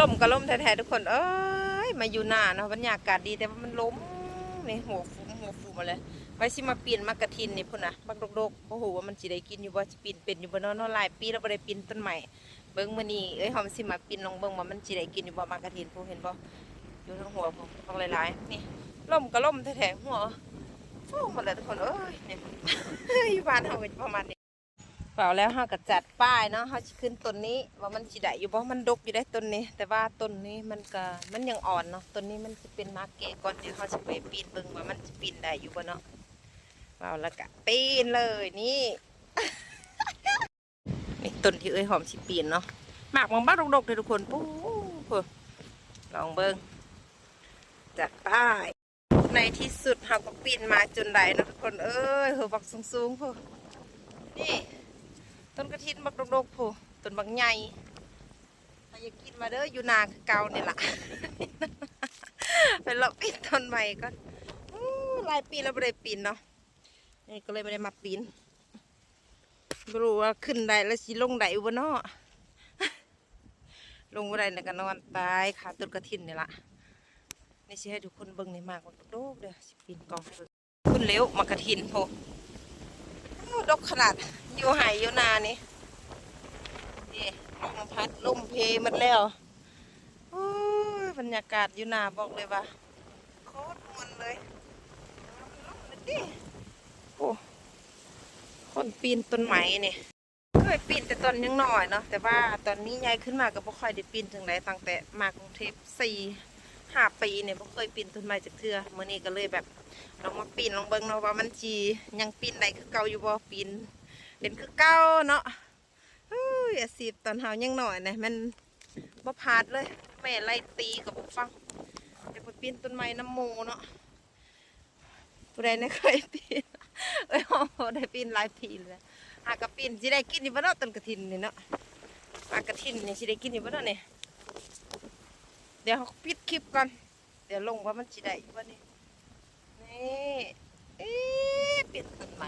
ลมก็ลมแท้ๆทุกคน เอ้ย มาอยู่หน้าเนาะบรรยากาศดีแต่ว่ามันล้มนี่หัวฟูหัวฟูมาเลยไว้สิมาปีนมากระทินนี่พุ่นนะบักดกๆโอ้โหว่ามันสิได้กินอยู่บ่สิปีนเป็นอยู่บ่เนาะเนาะหลายปีแล้วบ่ได้ปีนต้นใหม่เบิ่งมื้อนี้เอ้ยหอมสิมาปีนลองเบิ่งว่ามันสิได้กินอยู่บ่มากระทินผู้เห็นบ่อยู่ทางหัวผมทางหลายๆนี่ลมก็ลมแท้ๆหัวฟูหมดเลยทุกคนเอ้ยเนี่ยอยู่บ้านเฮาก็ประมาณนี้ เปล่าแล้วเฮาก็จัดป้ายเนาะเฮาสิขึ้นต้นนี้ ว่ามันสิได้อยู่บ่มันดกอยู่ได้ต้นนี้ แต่ว่าต้นนี้มันก็มันยังอ่อนเนาะต้นนี้มันสิเป็นมาเกะก่อนเดี๋ยวเฮาสิไปปีนเบิ่งว่ามันสิปีนได้อยู่บ่เนาะเปล่าแล้วก็ปีนเลยนี่นี่ต้นที่เอ้ยหอมสิปีนเนาะหมากบางบ้าดกๆเลยทุกคนปู้พูลองเบิ่งจัดป้ายในที่สุดเฮาก็ปีนมาจนได้เนาะทุกคนเอ้ยเฮาบักสูงๆพูนี่ กระถินบักดกๆผู้ต้นบักใหญ่ถ้าอยากกินมาเด้ออยู่นาคือเก่านี่ยล่ะไปเลาะปีนต้นใหม่ก่อนอู้หลายปีแล้วไม่ได้ปีนเนาะนี่ก็เลยไม่ได้มาปีนไม่รู้ว่าขึ้นได้แล้วสิลงได้บ่เนาะลงบ่ได้แล้วก็นอนตายขาต้นกระถินนี่ล่ะนี่สิให้ทุกคนเบิ่งในมากบักดกๆเด้อสิปีนกองให้เบิ่งคุณเลี้ยวมากระถินโพดกขนาดอยู่ไหอยู่นานี่ มพัดลมเพหมดแล้วอ้ยบรรยากาศอยู่หนาบอกเลยว่าโคตรมันเลยโอ้คนปีนต้นไม้เนี่ยเคยปีนแต่ตอนยังหน้อยเนาะแต่ว่าตอนนี้ใหญ่ขึ้นมาก็บ่ค่อยได้ปีนถึงไหนตั้งแต่มากรุงเทพสี่ห้าปีเนี่ยบ่เคยปีนต้นไม้จากเทือเมื่อนี้ก็เลยแบบลองมาปีนลองเบิ่งเนาะว่ามันจียังปีนได้คือเก่าอยู่บ่ปีนเล่นคือเก่าเนาะ ยอาชีพตอนเฮายังหน่อยนะมันบ่พาดเลย แม่ไล่ตีกับบุฟังเดี๋ยวไปปีนต้นไม้น้ำโมเนาะผู้ใดไม่เคยปีนเอ้ยบ่ได้ปีนหลายปีเลยหากระปีนจิได้กินอยู่บ่เนาะต้นกระถินนี่เนาะหากระถินเนี่ยจิได้กินอยู่บ่เนาะนี่ยเดี๋ยวปิดคลิปก่อนเดี๋ยวลงว่ามันจิได้บ้านนี่นี่เอ๊ะปีนต้นไม้